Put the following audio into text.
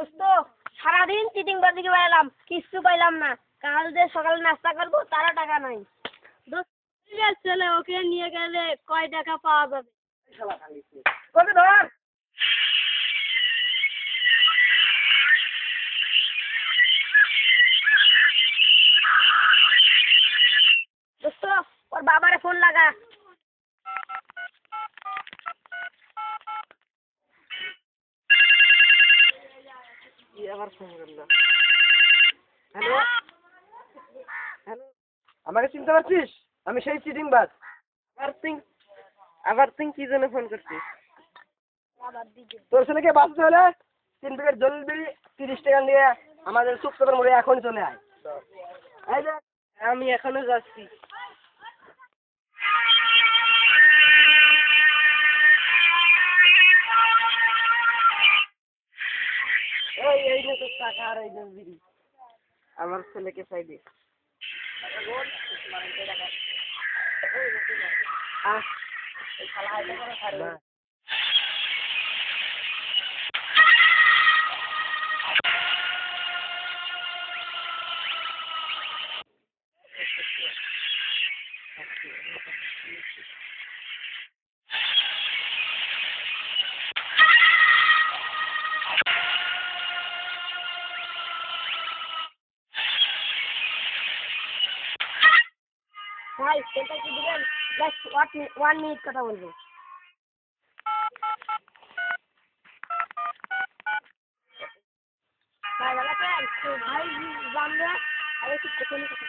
দোস্ত সারাদিন চিটিং বাজিকে বেড়ালাম কিচ্ছু পাইলাম না। কাল যে সকালে নাস্তা করব তারা টাকা নাই। দোস্ত ছেলে ওকে নিয়ে গেলে কয় টাকা পাওয়া যাবে? ওকে ধর? দোস্ত ওর বাবারে ফোন লাগা কি আবার ফোন করল হ্যালো? হ্যালো? আমাকে চিনতে পারছিস? আমি সেই চিটিং বাস আবার তুই আবার তুই কি জন্য ফোন করছিস? তোর ছেলেকে বাঁচতে হলে তিন প্যাকেট জল বিড়ি তিরিশ টাকা নিয়ে আমাদের সুপ্তকর মোড়ে এখন চলে আয়। এই যে আমি এখনও যাচ্ছি। এই এই নে তোর টাকা আর এই নে বিড়ি। আমার ছেলেকে চাই দে। আহ। ভাই ফোনটা কি দিবেন জাস্ট ওয়ান মিনিট কথা বলবো ভাই ভালো আছেন? তো ভাই জানবে আর একটু পেছনে কথা